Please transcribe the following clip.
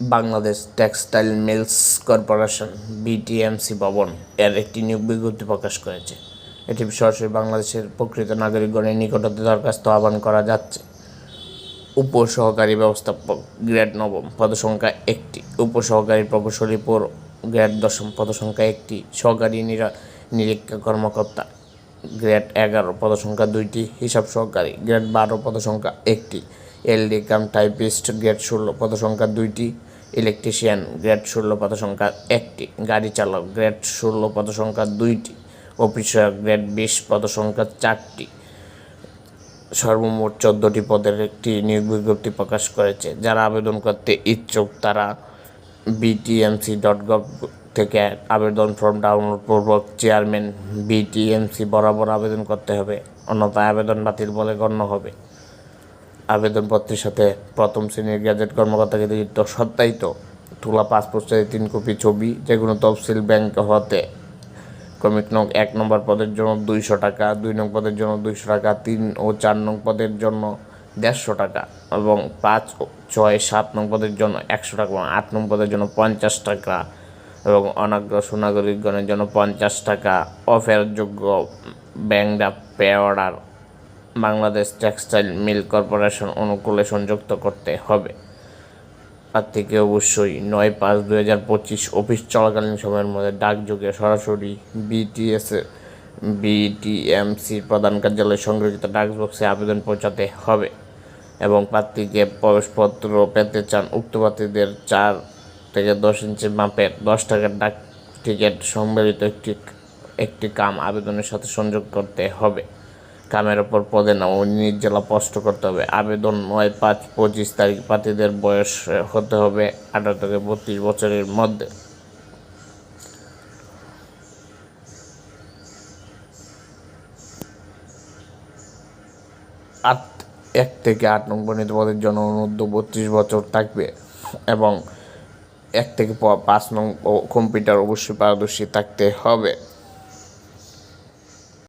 Bangladesh textile mills corporation, BTMC ভবন এর একটি নিয়োগ বিজ্ঞপ্তি প্রকাশ করেছে। এটি সরাসরি বাংলাদেশের প্রকৃত নাগরিকগণের নিকটতে দরখাস্ত আহ্বান করা যাচ্ছে। উপসহকারী ব্যবস্থাপক গ্রেড নবম পদসংখ্যা একটি, উপসহকারী প্রকৌশলী পৌর গ্রেড দশম পদসংখ্যা একটি, সহকারী নিরা, নিরীক্ষা কর্মকর্তা গ্রেড এগারো পদসংখ্যা দুইটি, হিসাব সহকারী গ্রেড বারো পদসংখ্যা একটি, এলডি কাম টাইপিস্ট গ্রেড ষোলো পদসংখ্যা দুইটি ইলেকট্রিশিয়ান গ্রেড ষোলো পদসংখ্যা একটি, গাড়ি চালক গ্রেড ষোলো পদসংখ্যা দুইটি, অফিসার গ্রেড বিশ পদসংখ্যা চারটি। সর্বমোট চোদ্দোটি পদের একটি নিয়োগ বিজ্ঞপ্তি প্রকাশ করেছে। যারা আবেদন করতে ইচ্ছুক, তারা বিটিএমসি ডট গভ থেকে আবেদন ফর্ম ডাউনলোড পূর্বক চেয়ারম্যান বিটিএমসি বরাবর আবেদন করতে হবে। অন্যথায় আবেদন বাতিল বলে গণ্য হবে। আবেদনপত্রের সাথে প্রথম শ্রেণির গ্যাজেট কর্মকর্তাকে সত্যায়িত তোলা পাসপোর্ট তিন কপি ছবি যে কোনো তফসিল ব্যাংক হতে ক্রমিক নং এক নম্বর পদের জন্য দুইশো টাকা, দুই নং পদের জন্য দুইশো টাকা, তিন ও চার নং পদের জন্য দেড়শো টাকা এবং পাঁচ ছয় সাত নং পদের জন্য একশো টাকা এবং আট নং পদের জন্য পঞ্চাশ টাকা এবং অনাগ্রসর নাগরিকগণের জন্য পঞ্চাশ টাকা অফেরযোগ্য bank pay order Bangladesh textile mill corporation অনুকূলে সংযুক্ত করতে হবে। প্রার্থীকে অবশ্যই নয় পাঁচ দুই হাজার পঁচিশ অফিস চলাকালীন সময়ের মধ্যে ডাকযোগে সরাসরি বিটিএস বিটিএমসি প্রধান কার্যালয় সংরক্ষিত ডাকবক্সে আবেদন পৌঁছাতে হবে এবং প্রার্থীকে প্রবেশপত্র পেতে চান উক্ত প্রার্থীদের চার থেকে দশ ইঞ্চি মাপের দশ টাকার ডাক টিকিট সম্বলিত একটি একটি কাম আবেদনের সাথে সংযোগ করতে হবে। কামের ওপর পদে নাম। নিজ জেলা স্পষ্ট করতে হবে। আবেদন নয়, পাঁচ, পঁচিশ তারিখ। প্রার্থীদের বয়স হতে হবে আঠারো থেকে বত্রিশ বছরের মধ্যে। আট, এক থেকে আট নং বর্ণিত পদের জন্য অনুর্ধ, বত্রিশ বছর থাকবে এবং এক থেকে পাঁচ নং কম্পিউটার অবশ্যই পারদর্শী থাকতে হবে।